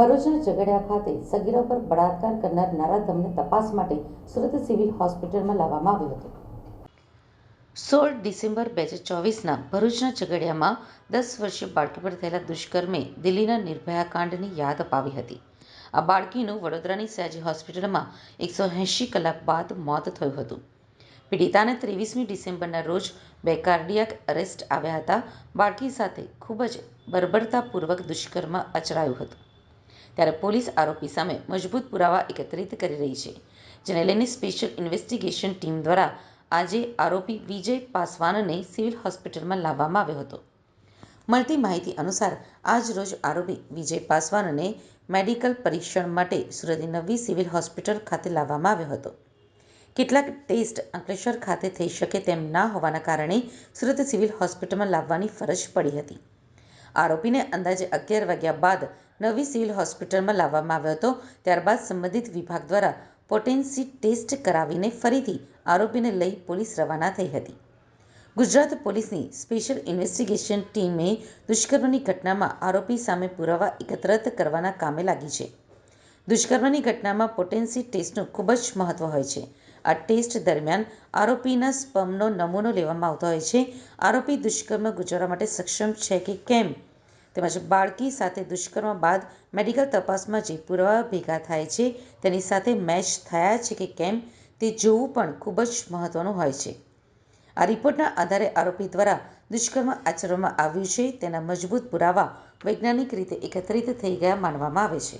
ભરૂચના ઝઘડિયા ખાતે સગીરા પર બળાત્કાર કરનાર નારાધમને તપાસ માટે સુરત સિવિલ હોસ્પિટલમાં લાવવામાં આવ્યો હતો. સોળ ડિસેમ્બર બે હજાર ચોવીસના ભરૂચના ઝઘડિયામાં દસ વર્ષીય બાળકી પર થયેલા દુષ્કર્મે દિલ્હીના નિર્ભયા કાંડની યાદ અપાવી હતી. આ બાળકીનું વડોદરાની સયાજી હોસ્પિટલમાં એકસો એંશી કલાક બાદ મોત થયું હતું. પીડિતાને ત્રેવીસમી ડિસેમ્બરના રોજ બે કાર્ડિયાક અરેસ્ટ આવ્યા હતા. બાળકી સાથે ખૂબ જ બર્બરતાપૂર્વક દુષ્કર્મ આચરાયું હતું. ત્યારે પોલીસ આરોપી સામે મજબૂત પુરાવા એકત્રિત કરી રહી છે, જેને લઈને સ્પેશિયલ ઇન્વેસ્ટિગેશન ટીમ દ્વારા આજે આરોપી વિજય પાસવાનને સિવિલ હોસ્પિટલમાં લાવવામાં આવ્યો હતો. મળતી માહિતી અનુસાર, આજ રોજ આરોપી વિજય પાસવાનને મેડિકલ પરીક્ષણ માટે સુરતની નવી સિવિલ હોસ્પિટલ ખાતે લાવવામાં આવ્યો હતો. કેટલાક ટેસ્ટ અંકલેશ્વર ખાતે થઈ શકે તેમ ના હોવાના કારણે સુરત સિવિલ હોસ્પિટલમાં લાવવાની ફરજ પડી હતી. આરોપીને અંદાજે અગિયાર વાગ્યા બાદ નવી સિવિલ હોસ્પિટલમાં લાવવામાં આવ્યો હતો. ત્યારબાદ સંબંધિત વિભાગ દ્વારા પોટેન્સી ટેસ્ટ કરાવીને ફરીથી આરોપીને લઈ પોલીસ રવાના થઈ હતી. ગુજરાત પોલીસની સ્પેશિયલ ઇન્વેસ્ટિગેશન ટીમે દુષ્કર્મની ઘટનામાં આરોપી સામે પુરાવા એકત્રિત કરવાના કામે લાગી છે. દુષ્કર્મની ઘટનામાં પોટેન્સી ટેસ્ટનું ખૂબ જ મહત્વ હોય છે. આ ટેસ્ટ દરમિયાન આરોપીના સ્પર્મનો નમૂનો લેવામાં આવતો હોય છે. આરોપી દુષ્કર્મ ગુજારવા માટે સક્ષમ છે કે કેમ? તેમજ બાળકી સાથે દુષ્કર્મ બાદ મેડિકલ તપાસમાં જે પુરાવા ભેગા થાય છે, તેની સાથે મેચ થયા છે કે કેમ, તે જોવું પણ ખૂબ જ મહત્વનું હોય છે. આ રિપોર્ટના આધારે આરોપી દ્વારા દુષ્કર્મ આચરવામાં આવ્યું છે, તેના મજબૂત પુરાવા વૈજ્ઞાનિક રીતે એકત્રિત થઈ ગયા માનવામાં આવે છે.